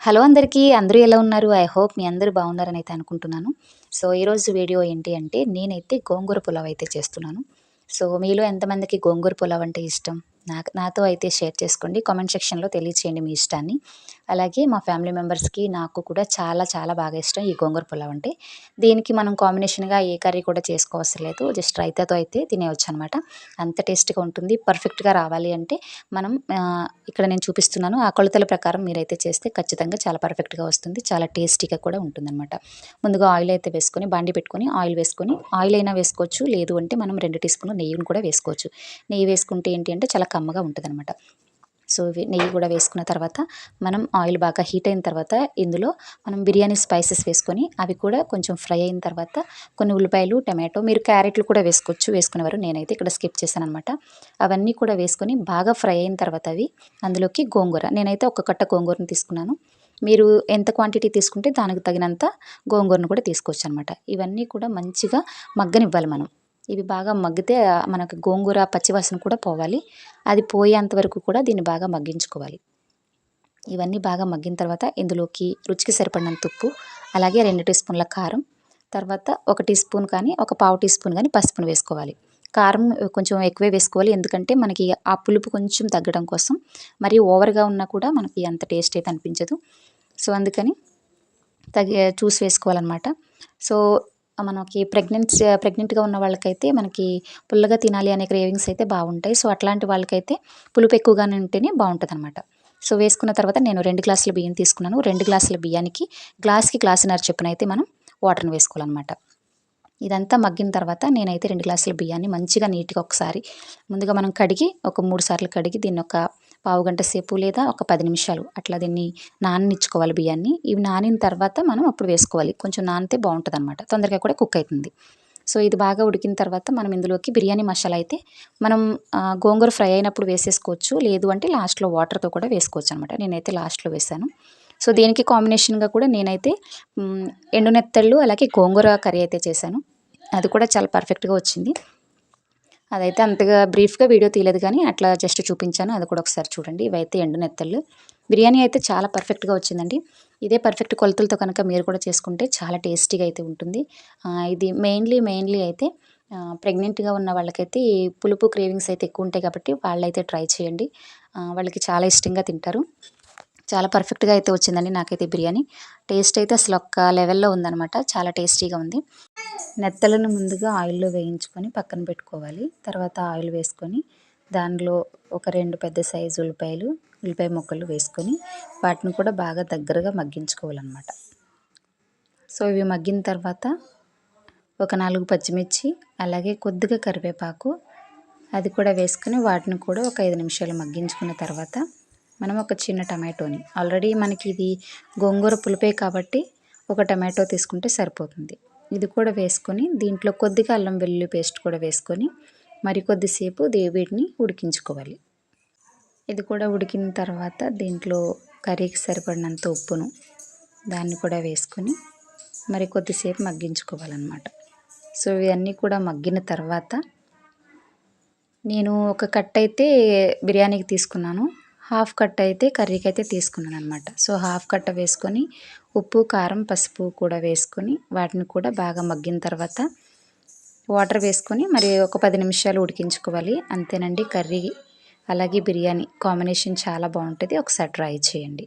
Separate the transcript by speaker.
Speaker 1: Hello అందరికీ అందరూ ఎలా ఉన్నారు? ఐ హోప్ మీ అందరూ బాగున్నారని అయితే అనుకుంటున్నాను. సో ఈరోజు వీడియో ఏంటి అంటే నేనైతే గోంగూర పులావ్ అయితే చేస్తున్నాను. సో మీలో ఎంతమందికి గోంగూర పులావ్ అంటే ఇష్టం? నాకు నాతో అయితే షేర్ చేసుకోండి. కామెంట్ సెక్షన్లో తెలియచేయండి మీ ఇష్టాన్ని. అలాగే మా ఫ్యామిలీ మెంబర్స్కి నాకు కూడా చాలా చాలా బాగా ఇష్టం ఈ గోంగూర పులావ్ అంటే. దీనికి మనం కాంబినేషన్గా ఏ కర్రీ కూడా చేసుకోవసరం లేదు. జస్ట్ రైతాతో అయితే తినేవచ్చు అనమాట అంత టేస్ట్గా ఉంటుంది. పర్ఫెక్ట్గా రావాలి అంటే మనం ఇక్కడ నేను చూపిస్తున్నాను. ఆ కొలతల ప్రకారం మీరైతే చేస్తే ఖచ్చితంగా చాలా పర్ఫెక్ట్గా వస్తుంది. చాలా టేస్టీగా కూడా ఉంటుందన్నమాట ముందుగా ఆయిల్ అయితే వేసుకొని బాండి పెట్టుకొని ఆయిల్ వేసుకొని ఆయిల్ అయినా వేసుకోవచ్చు. లేదు అంటే మనం రెండు టీ స్పూన్లు నెయ్యిని కూడా వేసుకోవచ్చు. నెయ్యి వేసుకుంటే ఏంటి అంటే చాలా కమ్మగా ఉంటుంది అనమాట సో నెయ్యి కూడా వేసుకున్న తర్వాత మనం ఆయిల్ బాగా హీట్ అయిన తర్వాత ఇందులో మనం బిర్యానీ స్పైసెస్ వేసుకొని అవి కూడా కొంచెం ఫ్రై అయిన తర్వాత కొన్ని ఉల్లిపాయలు టమాటో మీరు క్యారెట్లు కూడా వేసుకోవచ్చు వేసుకునేవారు నేనైతే ఇక్కడ స్కిప్ చేశాను అనమాట అవన్నీ కూడా వేసుకొని బాగా ఫ్రై అయిన తర్వాత అవి అందులోకి గోంగూర. నేనైతే ఒక కట్ట గోంగూరను తీసుకున్నాను. మీరు ఎంత క్వాంటిటీ తీసుకుంటే దానికి తగినంత గోంగూరను కూడా తీసుకోవచ్చు అనమాట ఇవన్నీ కూడా మంచిగా మగ్గనివ్వాలి మనం. ఇవి బాగా మగ్గితే మనకు గోంగూర పచ్చివాసన కూడా పోవాలి. అది పోయేంత వరకు కూడా దీన్ని బాగా మగ్గించుకోవాలి. ఇవన్నీ బాగా మగ్గిన తర్వాత ఇందులోకి రుచికి సరిపడినంత ఉప్పు అలాగే రెండు టీ స్పూన్ల కారం తర్వాత ఒక టీ స్పూన్ కానీ ఒక పావు టీ స్పూన్ కానీ పసుపును వేసుకోవాలి. కారం కొంచెం ఎక్కువే వేసుకోవాలి ఎందుకంటే మనకి ఆ పులుపు కొంచెం తగ్గడం కోసం మరి ఓవర్గా ఉన్నా కూడా మనకి అంత టేస్ట్ అయితే అనిపించదు. సో అందుకని తగి చూసి వేసుకోవాలన్నమాట. సో మనకి ప్రెగ్నెన్సీ ప్రెగ్నెంట్గా ఉన్న వాళ్ళకైతే మనకి పుల్లగా తినాలి అనే క్రేవింగ్స్ అయితే బాగుంటాయి. సో అట్లాంటి వాళ్ళకైతే పులుపు ఎక్కువగానే ఉంటేనే బాగుంటుంది అనమాట సో వేసుకున్న తర్వాత నేను రెండు గ్లాసుల బియ్యం తీసుకున్నాను. రెండు గ్లాసుల బియ్యానికి గ్లాస్కి గ్లాసున్నర చొప్పున అయితే మనం వాటర్ని వేసుకోవాలన్నమాట. ఇదంతా మగ్గిన తర్వాత నేనైతే రెండు గ్లాసుల బియ్యాన్ని మంచిగా నీట్గా ఒకసారి ముందుగా మనం కడిగి ఒక మూడు సార్లు కడిగి దీన్ని ఒక పావు గంట సేపు లేదా ఒక పది నిమిషాలు అట్లా దీన్ని నాననిచ్చుకోవాలి బియ్యాన్ని. ఇవి నానిన తర్వాత మనం అప్పుడు వేసుకోవాలి. కొంచెం నానితే బాగుంటుంది అనమాట తొందరగా కూడా కుక్ అవుతుంది. సో ఇది బాగా ఉడికిన తర్వాత మనం ఇందులోకి బిర్యానీ మసాలా అయితే మనం గోంగూర ఫ్రై అయినప్పుడు వేసేసుకోవచ్చు. లేదు అంటే లాస్ట్లో వాటర్తో కూడా వేసుకోవచ్చు అనమాట నేనైతే లాస్ట్లో వేసాను సో దీనికి కాంబినేషన్గా కూడా నేనైతే ఎండు నెత్తళ్ళు అలాగే గోంగూర కర్రీ అయితే చేశాను. అది కూడా చాలా పర్ఫెక్ట్గా వచ్చింది. అదైతే అంతగా బ్రీఫ్గా వీడియో తీయలేదు కానీ అట్లా జస్ట్ చూపించాను. అది కూడా ఒకసారి చూడండి. ఇవైతే ఎండు నెత్తళ్ళు. బిర్యానీ అయితే చాలా పర్ఫెక్ట్గా వచ్చిందండి. ఇదే పర్ఫెక్ట్ కొలతలతో కనుక మీరు కూడా చేసుకుంటే చాలా టేస్టీగా అయితే ఉంటుంది. ఇది మెయిన్లీ మెయిన్లీ అయితే ప్రెగ్నెంట్గా ఉన్న వాళ్ళకైతే పులుపు క్రేవింగ్స్ అయితే ఎక్కువ ఉంటాయి కాబట్టి వాళ్ళైతే ట్రై చేయండి. వాళ్ళకి చాలా ఇష్టంగా తింటారు. చాలా పర్ఫెక్ట్గా అయితే వచ్చిందండి నాకైతే బిర్యానీ. టేస్ట్ అయితే అసలు ఒక్క లెవెల్లో ఉందనమాట చాలా టేస్టీగా ఉంది. నెత్తలను ముందుగా ఆయిల్లో వేయించుకొని పక్కన పెట్టుకోవాలి. తర్వాత ఆయిల్ వేసుకొని దానిలో ఒక రెండు పెద్ద సైజు ఉల్లిపాయలు ఉల్లిపాయ ముక్కలు వేసుకొని వాటిని కూడా బాగా దగ్గరగా మగ్గించుకోవాలన్నమాట. సో ఇవి మగ్గిన తర్వాత ఒక నాలుగు పచ్చిమిర్చి అలాగే కొద్దిగా కరివేపాకు అది కూడా వేసుకొని వాటిని కూడా ఒక ఐదు నిమిషాలు మగ్గించుకున్న తర్వాత మనం ఒక చిన్న టమాటోని ఆల్రెడీ మనకి ఇది గోంగూర పులిపే కాబట్టి ఒక టమాటో తీసుకుంటే సరిపోతుంది. ఇది కూడా వేసుకొని దీంట్లో కొద్దిగా అల్లం వెల్లుల్లి పేస్ట్ కూడా వేసుకొని మరి కొద్దిసేపు వీటిని ఉడికించుకోవాలి. ఇది కూడా ఉడికిన తర్వాత దీంట్లో కర్రీకి సరిపడినంత ఉప్పును దాన్ని కూడా వేసుకొని మరి కొద్దిసేపు మగ్గించుకోవాలన్నమాట. సో ఇవన్నీ కూడా మగ్గిన తర్వాత నేను ఒక కట్ అయితే బిర్యానీకి తీసుకున్నాను. హాఫ్ కట్ అయితే కర్రీకి అయితే తీసుకున్నాను అనమాట సో హాఫ్ కట్ట వేసుకొని ఉప్పు కారం పసుపు కూడా వేసుకొని వాటిని కూడా బాగా మగ్గిన తర్వాత వాటర్ వేసుకొని మరి ఒక పది నిమిషాలు ఉడికించుకోవాలి. అంతేనండి కర్రీ. అలాగే బిర్యానీ కాంబినేషన్ చాలా బాగుంటుంది. ఒకసారి ట్రై చేయండి.